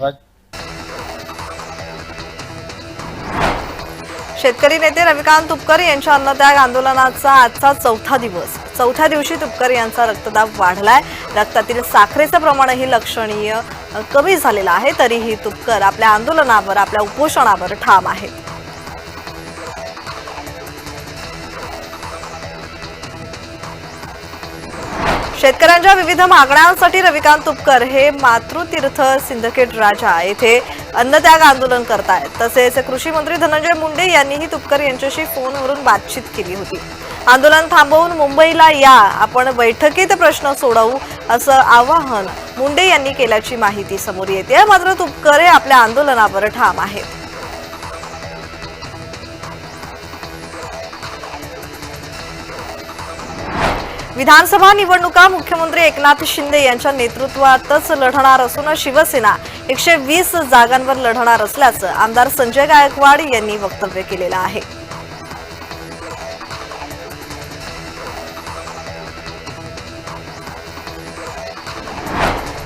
राज. शेतकरी नेते रविकांत तुपकर यांच्या अन्नत्याग आंदोलनाचा आजचा चौथा दिवस. चौथ्या दिवशी तुपकर यांचा रक्तदाब वाढलाय. रक्तातील साखरेचं प्रमाणही लक्षणीय कमी झालेलं आहे तरीही तुपकर आपल्या आंदोलनावर आपल्या उपोषणावर ठाम आहेत शेतकऱ्यांच्या विविध मागण्यांसाठी रविकांत तुपकर हे मातृतीर्थ सिंदखेड राजा. येथे अन्नत्याग आंदोलन करतायत. तसेच कृषी मंत्री धनंजय मुंडे यांनीही तुपकर यांच्याशी फोनवरून बातचीत केली होती. आंदोलन थांबवून मुंबईला या. आपण बैठकीत प्रश्न सोडवू असं आवाहन मुंडे यांनी केल्याची माहिती समोर येते. मात्र तुपकर हे आपल्या आंदोलनावर ठाम आहेत. विधानसभा निवडणुका मुख्यमंत्री एकनाथ शिंदे यांच्या नेतृत्वातच लढणार असून शिवसेना एकशे वीस जागांवर लढणार असल्याचं आमदार संजय गायकवाड यांनी वक्तव्य केलेलं आहे.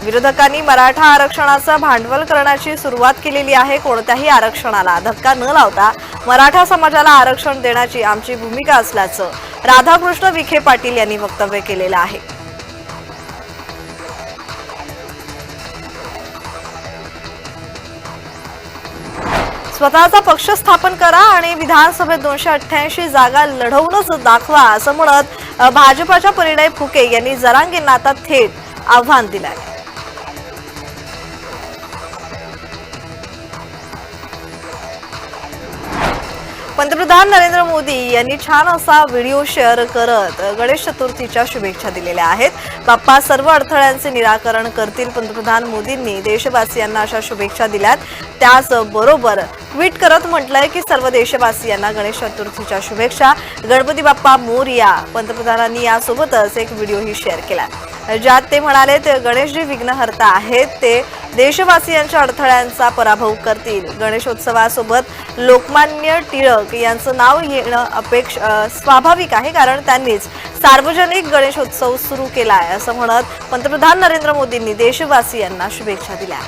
विरोधकांनी मराठा आरक्षणाचं भांडवल करण्याची सुरुवात केलेली आहे कोणत्याही आरक्षणाला. धक्का न लावता मराठा समाजाला आरक्षण देण्याची आमची भूमिका असल्याचं राधाकृष्ण विखे पाटील यांनी वक्तव्य केलेलं आहे. स्वतःचा पक्ष स्थापन करा आणि विधानसभेत दोनशे अठ्ठ्याऐंशी जागा लढवूनच दाखवा असं म्हणत भाजपाच्या परिणय फुके यांनी जरांगेंना आता थेट आव्हान दिलं आहे पंतप्रधान नरेंद्र मोदी यांनी छान असा व्हिडिओ शेअर करत गणेश चतुर्थीच्या शुभेच्छा दिलेल्या आहेत. बाप्पा सर्व अडथळ्यांचे निराकरण करतील पंतप्रधान मोदींनी. देशवासियांना अशा शुभेच्छा दिल्यात. त्याचबरोबर ट्विट करत म्हटलंय की सर्व देशवासियांना गणेश चतुर्थीच्या शुभेच्छा. गणपती बाप्पा मोरिया पंतप्रधानांनी यासोबतच एक व्हिडिओही शेअर केला ज्यात ते म्हणाले ते गणेशजी विघ्नहर्ता आहेत. ते देशवासियांच्या अडथळ्यांचा पराभव करतील. गणेशोत्सवासोबत लोकमान्य टिळक यांचं नाव येणं अपेक्ष स्वाभाविक आहे कारण त्यांनीच सार्वजनिक गणेशोत्सव सुरू केला आहे असं म्हणत पंतप्रधान नरेंद्र मोदींनी देशवासियांना शुभेच्छा दिल्या.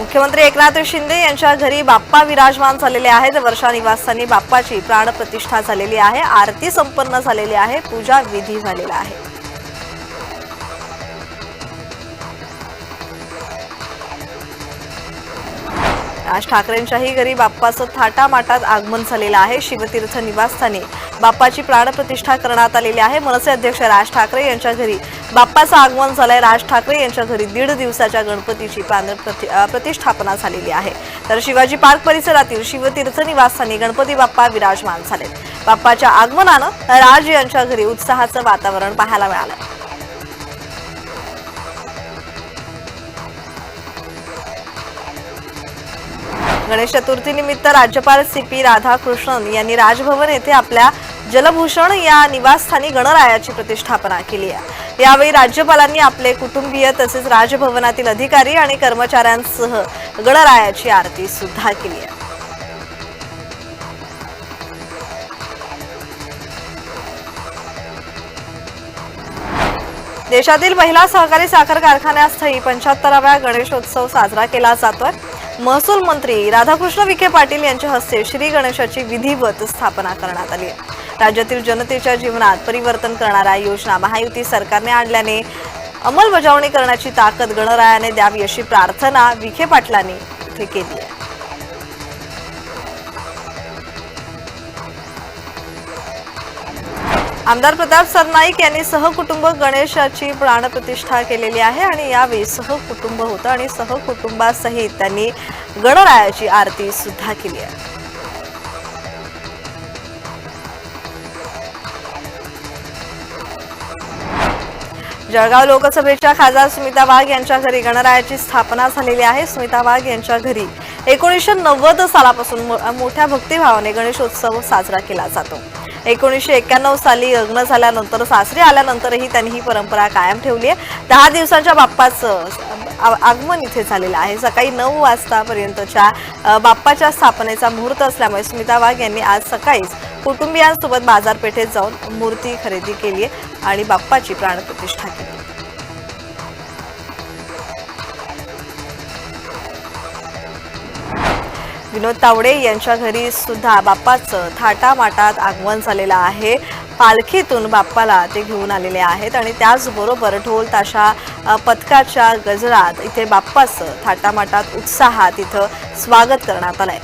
मुख्यमंत्री एकनाथ शिंदे यांच्या घरी बाप्पा विराजमान झालेले आहेत. वर्षा निवासस्थानी बाप्पाची प्राणप्रतिष्ठा झालेली आहे. आरती संपन्न झालेली आहे. पूजा विधी झालेला आहे. राज ठाकरेंच्याही घरी बाप्पाचं थाटामाटात आगमन झालेलं आहे. शिवतीर्थ निवासस्थानी बाप्पाची प्राणप्रतिष्ठा करण्यात आलेली आहे. मनसे अध्यक्ष राज ठाकरे यांच्या घरी बाप्पाचं आगमन झालंय. राज ठाकरे यांच्या घरी दीड दिवसाच्या गणपतीची प्राणप्रति प्रतिष्ठापना झालेली आहे. तर शिवाजी पार्क परिसरातील शिवतीर्थ निवासस्थानी गणपती बाप्पा विराजमान झालेत. बाप्पाच्या आगमनानं राज यांच्या घरी उत्साहाचं वातावरण पाहायला मिळालं गणेश चतुर्थीनिमित्त राज्यपाल सी पी राधाकृष्णन यांनी राजभवन येथे आपल्या जलभूषण या निवासस्थानी गणरायाची प्रतिष्ठापना केली आहे. यावेळी राज्यपालांनी आपले कुटुंबीय तसेच राजभवनातील अधिकारी आणि कर्मचाऱ्यांसह गणरायाची आरती सुद्धा केली आहे. देशातील महिला सहकारी साखर कारखान्यास्थळी पंच्याहत्तराव्या गणेशोत्सव साजरा केला जातोय. महसूल मंत्री राधाकृष्ण विखे पाटील यांच्या हस्ते श्री गणेशाची विधिवत स्थापना करण्यात आली आहे. राज्यातील जनतेच्या जीवनात परिवर्तन करणाऱ्या योजना महायुती सरकारने आणल्याने अंमलबजावणी करण्याची ताकद गणरायाने द्यावी अशी प्रार्थना विखे पाटलांनी इथे केली आहे. आमदार प्रताप सरनाईक यांनी सहकुटुंब गणेशाची प्राणप्रतिष्ठा केलेली आहे आणि यावेळी सहकुटुंब होतं आणि सहकुटुंबासहित त्यांनी गणरायाची आरती सुद्धा केली आहे. जळगाव लोकसभेच्या खासदार सुमिता वाघ यांच्या घरी गणरायाची स्थापना झालेली आहे. सुमिता वाघ यांच्या घरी एकोणीसशे नव्वद सालापासून मोठ्या भक्तिभावाने गणेशोत्सव साजरा केला जातो. एकोणीसशे एक्क्याण्णव साली लग्न झाल्यानंतर सासरी आल्यानंतरही त्यांनी ही परंपरा कायम ठेवली आहे. दहा दिवसाच्या बाप्पाचं आगमन इथे झालेलं आहे. सकाळी नऊ वाजतापर्यंतच्या बाप्पाच्या स्थापनेचा मुहूर्त असल्यामुळे स्मिता वाघ यांनी आज सकाळीच कुटुंबियांसोबत बाजारपेठेत जाऊन मूर्ती खरेदी केली आहे आणि बाप्पाची प्राणप्रतिष्ठा केली विनोद तावडे यांच्या घरी सुद्धा बाप्पाचं थाटामाटात आगमन झालेलं आहे. पालखीतून बाप्पाला ते घेऊन आलेले आहेत आणि त्याचबरोबर ढोल ताशा पथकाच्या गजरात इथे बाप्पाचं थाटामाटात उत्साहात इथं स्वागत करण्यात आलंय.